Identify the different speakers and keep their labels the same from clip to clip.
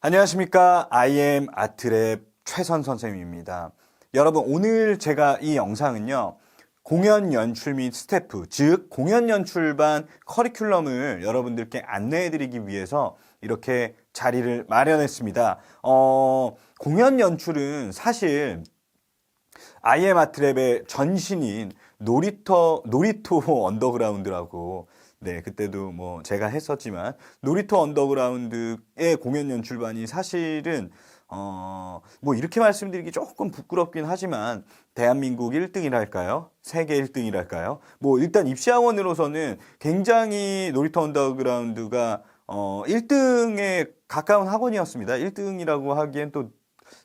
Speaker 1: 안녕하십니까. IM 아트랩 최선 선생님입니다. 여러분, 오늘 제가 이 영상은요, 공연 연출 및 스태프, 즉, 공연 연출반 커리큘럼을 여러분들께 안내해 드리기 위해서 이렇게 자리를 마련했습니다. 어, 공연 연출은 사실 IM 아트랩의 전신인 놀이터, 놀이터 언더그라운드라고 네, 그때도 뭐 제가 했었지만 놀이터 언더그라운드의 공연 연출반이 사실은 어, 뭐 이렇게 말씀드리기 조금 부끄럽긴 하지만 대한민국 1등이랄까요? 세계 1등이랄까요? 뭐 일단 입시학원으로서는 굉장히 놀이터 언더그라운드가 어, 1등에 가까운 학원이었습니다. 1등이라고 하기엔 또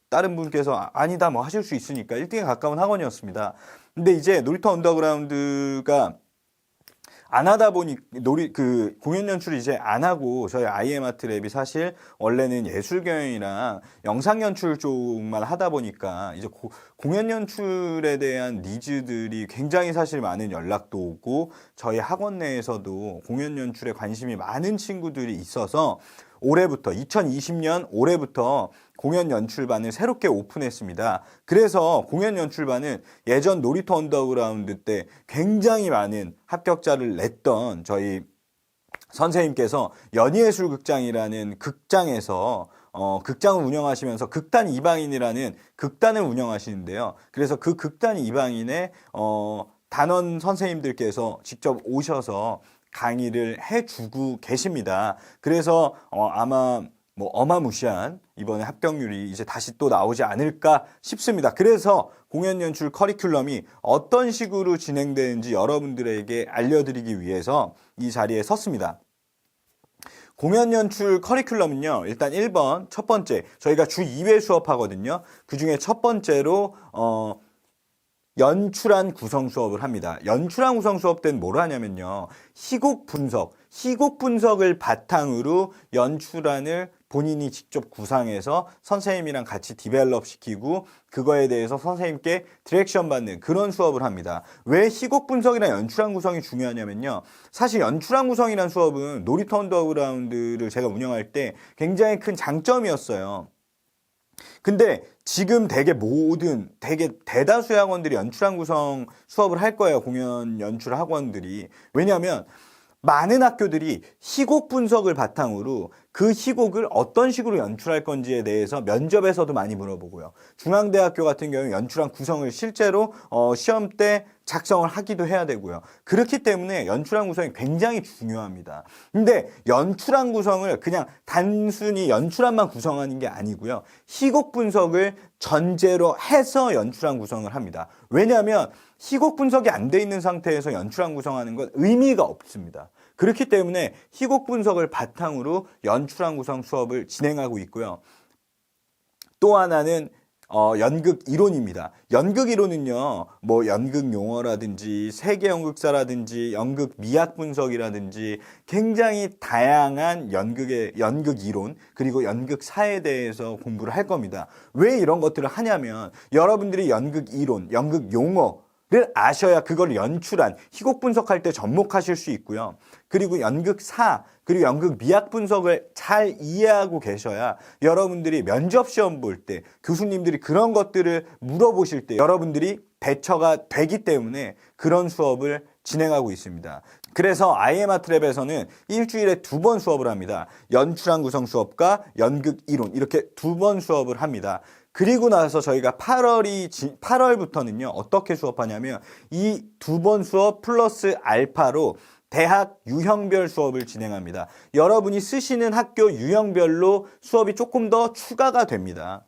Speaker 1: 다른 분께서 아- 아니다 뭐 하실 수 있으니까 1등에 가까운 학원이었습니다. 근데 이제 놀이터 언더그라운드가 안 하다 보니 놀이 그 공연 연출을 이제 안 하고 저희 IM 아트 랩이 사실 원래는 예술 경영이랑 영상 연출 쪽만 하다 보니까 이제 고- 공연 연출에 대한 니즈들이 굉장히 사실 많은 연락도 오고 저희 학원 내에서도 공연 연출에 관심이 많은 친구들이 있어서 올해부터 2020년 올해부터 공연 연출반을 새롭게 오픈했습니다. 그래서 공연 연출반은 예전 놀이터 언더그라운드 때 굉장히 많은 합격자를 냈던 저희 선생님께서 연희예술극장이라는 극장에서 어, 극장을 운영하시면서 극단 이방인이라는 극단을 운영하시는데요. 그래서 그 극단 이방인의 어, 단원 선생님들께서 직접 오셔서 강의를 해주고 계십니다. 그래서 어, 아마 뭐 어마무시한 이번에 합격률이 이제 다시 또 나오지 않을까 싶습니다. 그래서 공연 연출 커리큘럼이 어떤 식으로 진행되는지 여러분들에게 알려드리기 위해서 이 자리에 섰습니다. 공연 연출 커리큘럼은요, 일단 1번, 첫 번째, 저희가 주 2회 수업하거든요. 그 중에 첫 번째로, 어, 연출한 구성 수업을 합니다. 연출한 구성 수업 때는 뭘 하냐면요. 희곡 분석, 희곡 분석을 바탕으로 연출안을 본인이 직접 구상해서 선생님이랑 같이 디벨롭 시키고 그거에 대해서 선생님께 디렉션 받는 그런 수업을 합니다. 왜 희곡 분석이나 연출한 구성이 중요하냐면요. 사실 연출한 구성이라는 수업은 놀이터 언더그라운드를 제가 운영할 때 굉장히 큰 장점이었어요. 근데 지금 대개 모든 대개 대다수의 학원들이 연출한 구성 수업을 할 거예요. 공연 연출 학원들이. 왜냐하면 많은 학교들이 희곡 분석을 바탕으로 그 희곡을 어떤 식으로 연출할 건지에 대해서 면접에서도 많이 물어보고요. 중앙대학교 같은 경우 연출한 구성을 실제로 어, 시험 때 작성을 하기도 해야 되고요. 그렇기 때문에 연출한 구성이 굉장히 중요합니다. 근데 연출한 구성을 그냥 단순히 연출한만 구성하는 게 아니고요. 희곡 분석을 전제로 해서 연출한 구성을 합니다. 왜냐하면 희곡 분석이 안 돼 있는 상태에서 연출한 구성하는 건 의미가 없습니다. 그렇기 때문에 희곡 분석을 바탕으로 연출한 구성 수업을 진행하고 있고요. 또 하나는 어, 연극 이론입니다. 연극 이론은요, 뭐 연극 용어라든지 세계 연극사라든지 연극 미학 분석이라든지 굉장히 다양한 연극의 연극 이론 그리고 연극사에 대해서 공부를 할 겁니다. 왜 이런 것들을 하냐면 여러분들이 연극 이론, 연극 용어 를 아셔야 그걸 연출한 희곡 분석할 때 접목하실 수 있고요. 그리고 연극사 그리고 연극 미학 분석을 잘 이해하고 계셔야 여러분들이 면접 시험 볼 때 교수님들이 그런 것들을 물어보실 때 여러분들이 대처가 되기 때문에 그런 수업을 진행하고 있습니다. 그래서 IM 아트랩에서는 일주일에 두 번 수업을 합니다. 연출한 구성 수업과 연극 이론 이렇게 두 번 수업을 합니다. 그리고 나서 저희가 8월이 8월부터는요 어떻게 수업하냐면 이 두 번 수업 플러스 알파로 대학 유형별 수업을 진행합니다. 여러분이 쓰시는 학교 유형별로 수업이 조금 더 추가가 됩니다.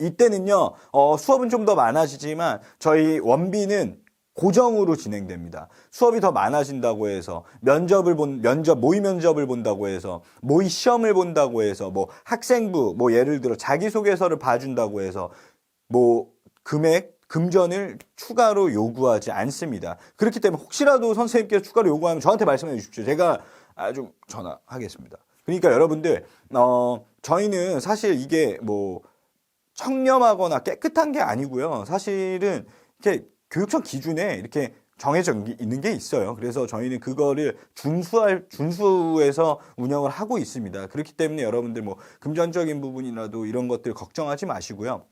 Speaker 1: 이때는요 어, 수업은 좀 더 많아지지만 저희 원비는 고정으로 진행됩니다. 수업이 더 많아진다고 해서 면접을 본 면접 모의 면접을 본다고 해서 모의 시험을 본다고 해서 뭐 학생부 뭐 예를 들어 자기 소개서를 봐준다고 해서 뭐 금액 금전을 추가로 요구하지 않습니다. 그렇기 때문에 혹시라도 선생님께서 추가로 요구하면 저한테 말씀해 주십시오. 제가 아주 전화하겠습니다. 그러니까 여러분들 어 저희는 사실 이게 뭐 청렴하거나 깨끗한 게 아니고요. 사실은 이렇게 교육청 기준에 이렇게 정해져 있는 게 있어요. 그래서 저희는 그거를 준수할 준수해서 운영을 하고 있습니다. 그렇기 때문에 여러분들 뭐 금전적인 부분이라도 이런 것들 걱정하지 마시고요.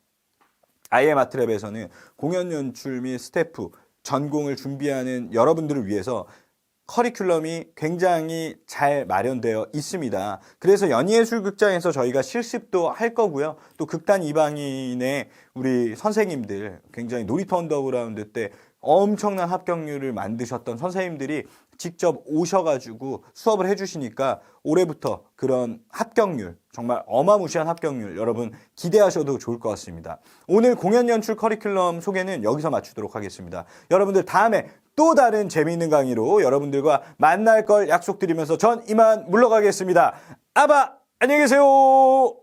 Speaker 1: IM 아트랩에서는 공연 연출 및 스태프 전공을 준비하는 여러분들을 위해서 커리큘럼이 굉장히 잘 마련되어 있습니다. 그래서 연예예술극장에서 저희가 실습도 할 거고요. 또 극단 이방인의 우리 선생님들 굉장히 놀이터 언더그라운드 때 엄청난 합격률을 만드셨던 선생님들이 직접 오셔가지고 수업을 해주시니까 올해부터 그런 합격률 정말 어마무시한 합격률 여러분 기대하셔도 좋을 것 같습니다. 오늘 공연 연출 커리큘럼 소개는 여기서 마치도록 하겠습니다. 여러분들 다음에 또 다른 재미있는 강의로 여러분들과 만날 걸 약속드리면서 전 이만 물러가겠습니다. 아바 안녕히 계세요.